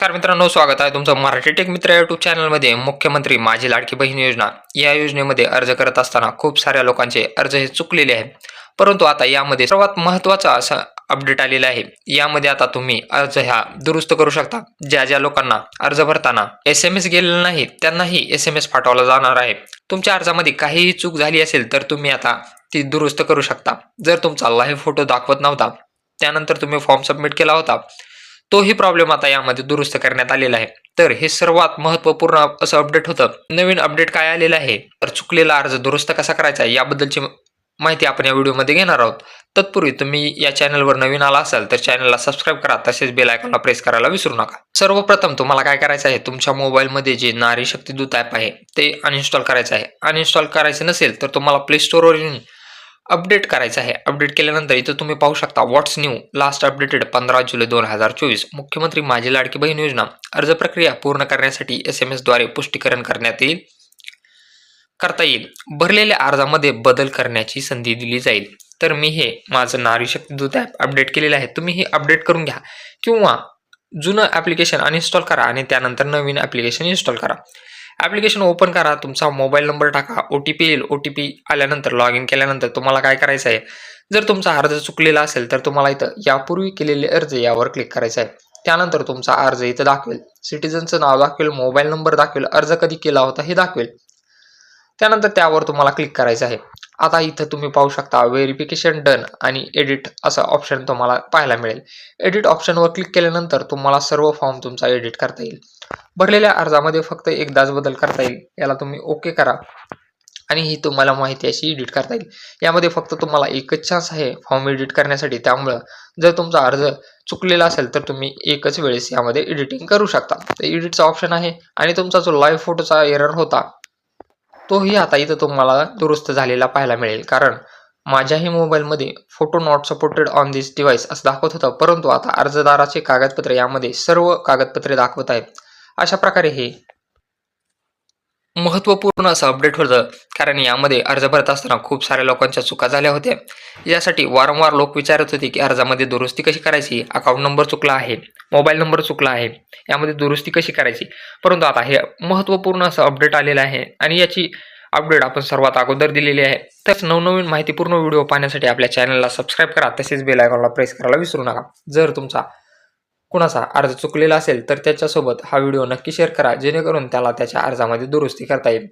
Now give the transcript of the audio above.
तर मित्रांनो स्वागत आहे तुमचं मराठी टेक मित्र युट्यूब चॅनलमध्ये मुख्यमंत्री माझी लाडकी बहीण योजना. या योजनेमध्ये अर्ज करत असताना खूप साऱ्या लोकांचे अर्ज हे चुकलेले आहेत. परंतु आता यामध्ये सर्वात महत्त्वाचा असा अपडेट आलेला आहे. यामध्ये आता तुम्ही अर्ज ह्या दुरुस्त करू शकता. ज्या ज्या लोकांना अर्ज भरताना एस एम एस गेलेला नाही त्यांनाही एस एम एस पाठवला जाणार आहे. तुमच्या अर्जामध्ये काहीही चूक झाली असेल तर तुम्ही आता ती दुरुस्त करू शकता. जर तुमचा लाईव्ह फोटो दाखवत नव्हता त्यानंतर तुम्ही फॉर्म सबमिट केला होता तोही प्रॉब्लेम आता यामध्ये दुरुस्त करण्यात आलेला आहे. तर हे सर्वात महत्त्वपूर्ण असं अपडेट होतं. नवीन अपडेट काय आलेलं आहे? तर चुकलेला अर्ज दुरुस्त कसा करायचा याबद्दलची माहिती आपण या व्हिडिओमध्ये घेणार आहोत. तत्पूर्वी तुम्ही या चॅनलवर नवीन आला असाल तर चॅनलला सबस्क्राईब करा. तसेच बेल आयकॉनला प्रेस करायला विसरू नका. सर्वप्रथम तुम्हाला काय करायचं आहे? तुमच्या मोबाईलमध्ये जे नारी शक्ती दूत ॲप आहे ते अनइन्स्टॉल करायचं आहे. अनइन्स्टॉल करायचं नसेल तर तुम्हाला प्ले स्टोरवर येऊन अपडेट करायचं आहे. अपडेट केल्यानंतर इथं तुम्ही पाहू शकता व्हॉट्स न्यू लास्ट अपडेटेड पंधरा जुलै दोन हजार चोवीस. मुख्यमंत्री माझी लाडकी बहीण योजना. अर्ज प्रक्रिया पूर्ण करण्यासाठी एस एम एसद्वारे पुष्टीकरण करण्यात येईल. करता येईल. भरलेल्या अर्जामध्ये बदल करण्याची संधी दिली जाईल. तर मी हे माझं नारी शक्ती दूत ॲप अपडेट केलेलं आहे. तुम्ही हे अपडेट करून घ्या. किंवा जुनं ॲप्लिकेशन अनइन्स्टॉल करा आणि त्यानंतर नवीन ॲप्लिकेशन इन्स्टॉल करा. ॲप्लिकेशन ओपन करा तुमचा मोबाईल नंबर टाका ओ टी पी येईल ओ टी पी आल्यानंतर लॉग इन केल्यानंतर तुम्हाला काय करायचं आहे? जर तुमचा अर्ज चुकलेला असेल तर तुम्हाला इथं यापूर्वी केलेले अर्ज यावर क्लिक करायचं आहे. त्यानंतर तुमचा अर्ज इथं दाखवेल. सिटीजनचं नाव दाखवेल मोबाईल नंबर दाखवेल अर्ज कधी केला होता हे दाखवेल. त्यानंतर त्यावर तुम्हाला क्लिक करायचं आहे. आता इथं तुम्ही पाहू शकता व्हेरिफिकेशन डन आणि एडिट असं ऑप्शन तुम्हाला पाहायला मिळेल. एडिट ऑप्शनवर क्लिक केल्यानंतर तुम्हाला सर्व फॉर्म तुमचा एडिट करता येईल. भरलेल्या अर्जामध्ये फक्त एकदाच बदल करता येईल. याला तुम्ही ओके करा आणि ही तुम्हाला माहिती अशी एडिट करता येईल. यामध्ये फक्त तुम्हाला एकच चान्स आहे फॉर्म एडिट करण्यासाठी. त्यामुळं जर तुमचा अर्ज चुकलेला असेल तर तुम्ही एकच वेळेस यामध्ये एडिटिंग करू शकता. तर एडिटचा ऑप्शन आहे आणि तुमचा जो लाईव्ह फोटोचा एरर होता तोही आता इथं तुम्हाला दुरुस्त झालेला पाहायला मिळेल. कारण माझ्याही मोबाईलमध्ये photo not supported on this device असं दाखवत होतं. परंतु आता अर्जदाराचे कागदपत्रे यामध्ये सर्व कागदपत्रे दाखवत आहेत. अशा प्रकारे हे महत्त्वपूर्ण असं अपडेट होतं. कारण यामध्ये अर्ज भरत असताना खूप साऱ्या लोकांच्या चुका झाल्या होत्या. यासाठी वारंवार लोक विचारत होते की अर्जामध्ये दुरुस्ती कशी करायची? अकाउंट नंबर चुकला आहे. मोबाईल नंबर चुकला आहे. यामध्ये दुरुस्ती कशी करायची? परंतु आता हे महत्त्वपूर्ण असं अपडेट आलेलं आहे आणि याची अपडेट आपण सर्वात अगोदर दिलेली आहे. तर नवनवीन माहितीपूर्ण व्हिडिओ पाहण्यासाठी आपल्या चॅनलला सबस्क्राईब करा. तसेच बेल आयकॉनला प्रेस करायला विसरू नका. जर तुमचा कुणाचा अर्ज चुकलेला असेल तर त्याच्यासोबत हा व्हिडिओ नक्की शेअर करा जेणेकरून त्याला त्याच्या अर्जामध्ये दुरुस्ती करता येईल.